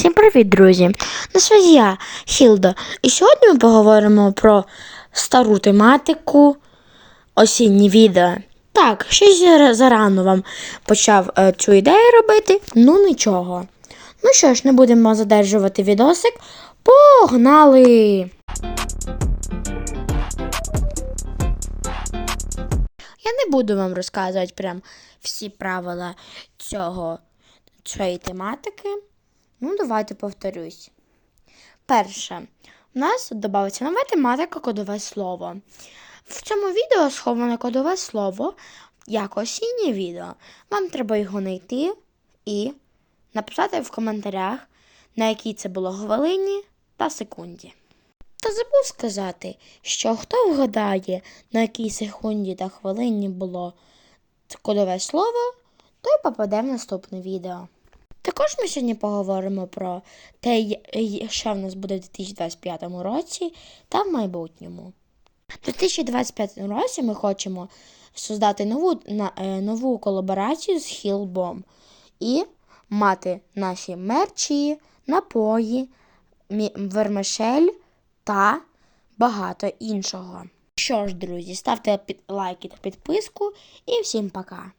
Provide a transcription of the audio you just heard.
Всім привіт, друзі! На связі я, Хілда. І сьогодні ми поговоримо про стару тематику осінні відео. Так, щось зарано вам почав е, цю ідею робити, ну нічого. Ну що ж, не будемо задержувати відосик. Погнали! Я не буду вам розказувати прям всі правила цього, цієї тематики. Ну, давайте повторюсь. Перше, у нас додається нова тематика кодове слово. В цьому відео сховане кодове слово як осіннє відео. Вам треба його знайти і написати в коментарях, на якій це було хвилині та секунді. Та забув сказати, що хто вгадає, на якій секунді та хвилині було кодове слово, той попаде в наступне відео. Також ми сьогодні поговоримо про те, що в нас буде в 2025 році та в майбутньому. У 2025 році ми хочемо создати нову, е, нову колаборацію з Хілбом і мати наші мерчі, напої, вермишель та багато іншого. Що ж, друзі, ставте лайки та підписку і всім пока!